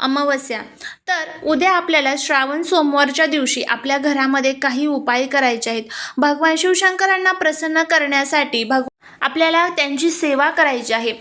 अमावस्या. तर उद्या आपल्याला श्रावण सोमवारच्या दिवशी आपल्या घरामध्ये काही उपाय करायचे आहेत. भगवान शिवशंकरांना प्रसन्न करण्यासाठी भग आपल्याला त्यांची सेवा करायची आहे.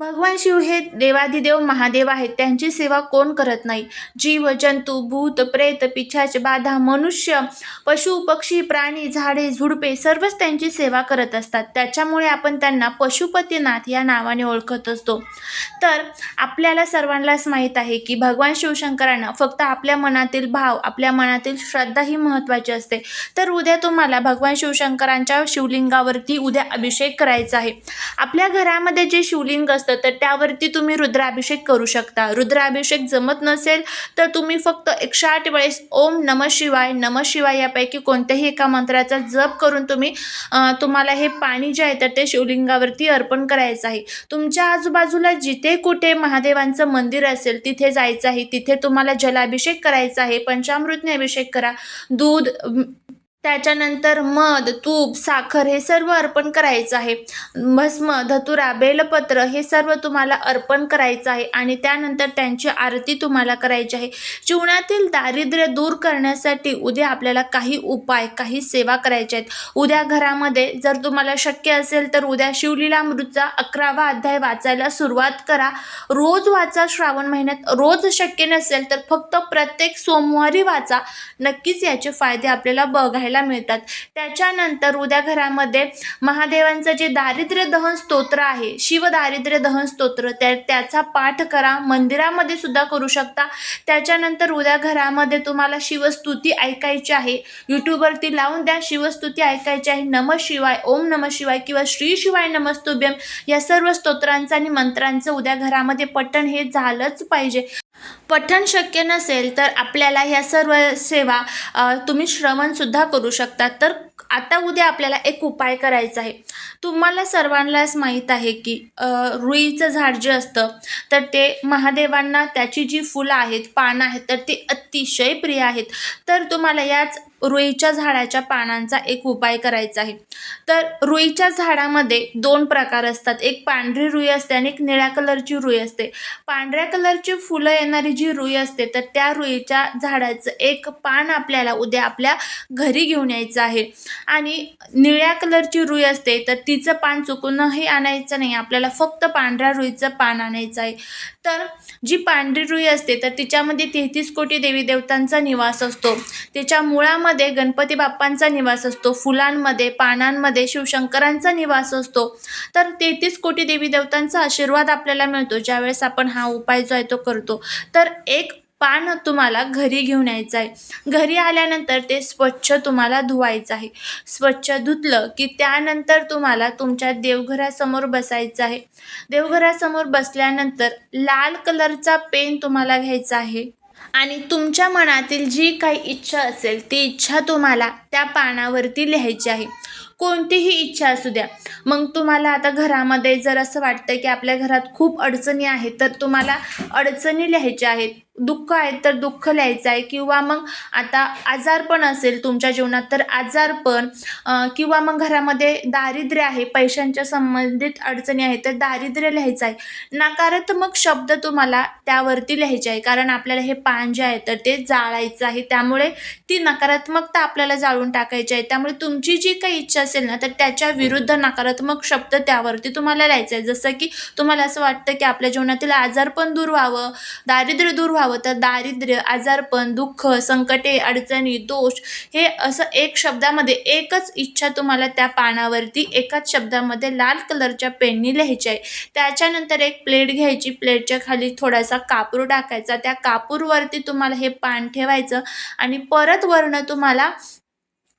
भगवान शिव हे देवाधिदेव महादेव आहेत. त्यांची सेवा कोण करत नाही? जीव जंतू भूत प्रेत पिछाच बाधा मनुष्य पशु पक्षी प्राणी झाडे झुडपे सर्वच त्यांची सेवा करत असतात. त्याच्यामुळे आपण त्यांना पशुपतीनाथ या नावाने ओळखत असतो. तर आपल्याला सर्वांनाच माहीत आहे की भगवान शिवशंकरांना फक्त आपल्या मनातील भाव आपल्या मनातील श्रद्धा ही महत्त्वाची असते. तर उद्या तुम्हाला भगवान शिवशंकरांच्या शिवलिंगावरती उद्या अभिषेक करायचा आहे. आपल्या घरामध्ये जे शिवलिंग असतं तर त्यावरती तुम्ही रुद्राभिषेक करू शकता. रुद्राभिषेक जमत नसेल तर तुम्ही फक्त एकशे आठ वेळेस ओम नम शिवाय नम शिवाय यापैकी कोणत्याही एका मंत्राचा जप करून तुम्ही तुम्हाला हे पाणी जे आहे तर ते शिवलिंगावरती अर्पण करायचं आहे. तुमच्या आजूबाजूला जिथे कुठे महादेवांचं मंदिर असेल तिथे जायचं आहे. तिथे तुम्हाला जलाभिषेक करायचा आहे. पंचामृतने अभिषेक करा. दूध त्याच्यानंतर मध तूप साखर हे सर्व अर्पण करायचं आहे. भस्म धतुरा बेलपत्र हे सर्व तुम्हाला अर्पण करायचं आहे आणि त्यानंतर त्यांची आरती तुम्हाला करायची आहे. जीवनातील दारिद्र्य दूर करण्यासाठी उद्या आपल्याला काही उपाय काही सेवा करायच्या आहेत. उद्या घरामध्ये जर तुम्हाला शक्य असेल तर उद्या शिवलीलामृतचा अकरावा अध्याय वाचायला सुरुवात करा. रोज वाचा श्रावण महिन्यात. रोज शक्य नसेल तर फक्त प्रत्येक सोमवारी वाचा. नक्कीच याचे फायदे आपल्याला बघायला मिळतात. त्याच्यानंतर उद्या घरामध्ये महादेवांचं जे दारिद्र्य दहन स्तोत्र आहे शिव दारिद्र्य दहन स्तोत्र त्या त्याचा पाठ करा. मंदिरामध्ये सुद्धा करू शकता. त्याच्यानंतर उद्या घरामध्ये तुम्हाला शिवस्तुती ऐकायची आहे. यूट्यूबवरती लावून द्या. शिवस्तुती ऐकायची आहे. नम शिवाय ओम नम शिवाय किंवा श्री शिवाय नमस्तुभ्यम या सर्व स्तोत्रांचं आणि मंत्रांचं उद्या घरामध्ये पठण हे झालंच पाहिजे. पठण शक्य नसेल तर आपल्याला ह्या सर्व सेवा तुम्ही श्रवणसुद्धा करू शकता. तर आता उद्या आपल्याला एक उपाय करायचा आहे. तुम्हाला सर्वांनाच माहीत आहे की रुईचं झाड जे असतं तर ते महादेवांना त्याची जी फुलं आहेत पानं आहेत तर ते अतिशय प्रिय आहेत. तर तुम्हाला याच रुईच्या झाडाच्या पानांचा एक उपाय करायचा आहे. तर रुईच्या झाडामध्ये दोन प्रकार असतात. एक पांढरी रुई असते आणि एक निळ्या कलरची रुई असते. पांढऱ्या कलरची फुलं येणारी जी रुई असते तर त्या रुईच्या झाडाचं एक पान आपल्याला उद्या आपल्या घरी घेऊन यायचं आहे. आणि निळ्या कलरची रुई असते तर तिचं पान चुकूनही आणायचं नाही. आपल्याला फक्त पांढऱ्या रुईचं पान आणायचं आहे. तर जी पांढरी रुई असते तर तिच्यामध्ये तेहतीस कोटी देवी देवतांचा निवास असतो. त्याच्या मुळामध्ये गणपती बाप्पांचा निवास असतो फुलांमध्ये पानांमध्ये शिवशंकरांचा निवास असतो. तर तेहतीस कोटी देवी देवतांचा आशीर्वाद आपल्याला मिळतो ज्यावेळेस आपण हा उपाय जो आहे तो करतो. तर एक पान तुम्हाला घरी घेऊन यायचं आहे घरी आल्यानंतर ते स्वच्छ तुम्हाला धुवायचं आहे स्वच्छ धुतलं की त्यानंतर तुम्हाला तुमच्या देवघरासमोर बसायचं आहे देवघरासमोर बसल्यानंतर लाल कलरचा पेन तुम्हाला घ्यायचा आहे आणि तुमच्या मनातील जी काही इच्छा असेल ती इच्छा तुम्हाला त्या पानावरती लिहायची आहे. कोणतीही इच्छा असू द्या. मग तुम्हाला आता घरामध्ये जर असं वाटतं की आपल्या घरात खूप अडचणी आहेत तर तुम्हाला अडचणी लिहायच्या आहेत. दुःख आहेत तर दुःख लिहायचं आहे. किंवा मग आता आजारपण असेल तुमच्या जीवनात तर आजारपण किंवा मग घरामध्ये दारिद्र्य आहे पैशांच्या संबंधित अडचणी आहेत तर दारिद्र्य लिहायचं आहे. नकारात्मक शब्द तुम्हाला त्यावरती लिहायचे आहे. कारण आपल्याला हे पान जे आहे तर ते जाळायचं आहे. त्यामुळे ती नकारात्मकता आपल्याला जाळून टाकायची आहे. त्यामुळे तुमची जी काही इच्छा असेल ना तर त्याच्या विरुद्ध नकारात्मक शब्द त्यावरती तुम्हाला लिहायचं आहे. जसं की तुम्हाला असं वाटतं की आपल्या जीवनातील आजारपण दूर व्हावं दारिद्र्य दूर व्हावं तर दारिद्र्य आजारपण दुःख संकटे अडचणी दोष हे असं एक शब्दामध्ये एकच इच्छा तुम्हाला त्या पानावरती एकाच शब्दामध्ये लाल कलरच्या पेननी लिहायची आहे. त्याच्यानंतर एक प्लेट घ्यायची प्लेटच्या खाली थोडासा कापूर टाकायचा. त्या कापूरवरती तुम्हाला हे पान ठेवायचं आणि परत वर्ण तुम्हाला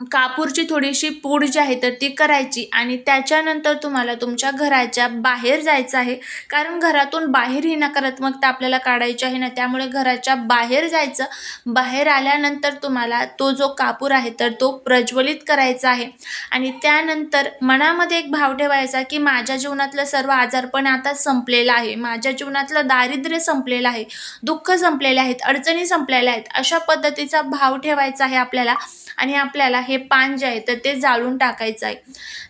कापूरची थोडीशी पूड जी आहे तर ती करायची आणि त्याच्यानंतर तुम्हाला तुमच्या घराच्या बाहेर जायचं आहे. कारण घरातून बाहेर ही नकारात्मकता आपल्याला काढायची आहे ना त्यामुळे घराच्या बाहेर जायचं. बाहेर आल्यानंतर तुम्हाला तो जो कापूर आहे तर तो प्रज्वलित करायचा आहे. आणि त्यानंतर मनामध्ये एक भाव ठेवायचा की माझ्या जीवनातलं सर्व आजारपण आता संपलेलं आहे. माझ्या जीवनातलं दारिद्र्य संपलेलं आहे. दुःख संपलेले आहेत. अडचणी संपलेल्या आहेत. अशा पद्धतीचा भाव ठेवायचा आहे आपल्याला. आणि आपल्याला हे पान जे आहे तर ते जाळून टाकायचं आहे.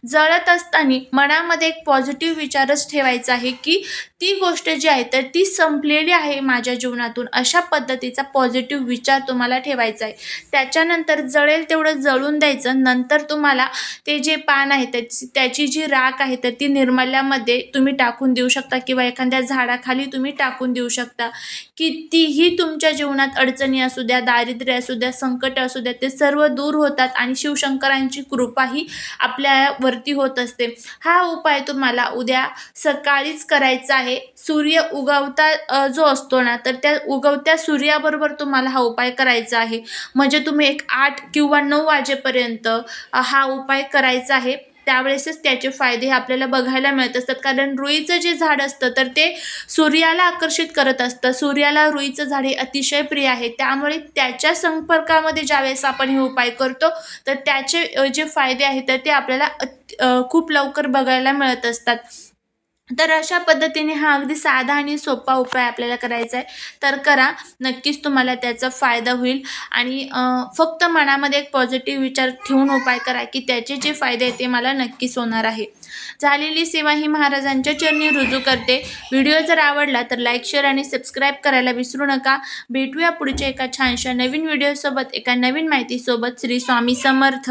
जळत असताना मनामध्ये एक पॉझिटिव्ह विचारच ठेवायचा आहे की ती गोष्ट जी आहे तर ती संपलेली आहे माझ्या जीवनातून. अशा पद्धतीचा पॉझिटिव्ह विचार तुम्हाला ठेवायचा आहे. त्याच्यानंतर जळेल तेवढं जळून द्यायचं. नंतर तुम्हाला ते जे पान आहे त्याची त्याची जी राख आहे तर ती निर्मल्यामध्ये तुम्ही टाकून देऊ शकता किंवा एखाद्या झाडाखाली तुम्ही टाकून देऊ शकता. कितीही तुमच्या जीवनात अडचणी असू द्या दारिद्र्य असू द्या संकट असू द्या ते सर्व दूर होतात आणि आणि शिवशंकरांची कृपाही आपल्यावरती होत असते. हा उपाय तुम्हाला उद्या सकाळीच करायचा आहे. सूर्य उगवता जो असतो ना तर त्या उगवत्या सूर्याबरोबर तुम्हाला हा उपाय करायचा आहे. म्हणजे तुम्ही एक आठ किंवा नऊ वाजेपर्यंत हा उपाय करायचा आहे. त्यावेळेसच त्याचे फायदे हे आपल्याला बघायला मिळत असतात. कारण रुईचं जे झाड असतं तर ते सूर्याला आकर्षित करत असतं. सूर्याला रुईचं झाड हे अतिशय प्रिय आहे. त्यामुळे त्याच्या संपर्कामध्ये ज्यावेळेस आपण हे उपाय करतो तर त्याचे जे फायदे आहेत तर ते आपल्याला अ, खूप लवकर बघायला मिळत असतात. तर अशा पद्धतीने हा अगदी साधा आणि सोपा उपाय आपल्याला करायचा आहे. तर करा नक्कीच तुम्हाला त्याचा फायदा होईल. आणि फक्त मनामध्ये एक पॉझिटिव्ह विचार ठेवून उपाय करा की त्याचे जे फायदे आहेत ते मला नक्कीच होणार आहे. झालेली सेवा ही महाराजांच्या चरणी रुजू करते. व्हिडिओ जर आवडला तर लाईक शेअर आणि सबस्क्राईब करायला विसरू नका. भेटूया पुढच्या एका छानशा नवीन व्हिडिओसोबत एका नवीन माहितीसोबत. श्री स्वामी समर्थ.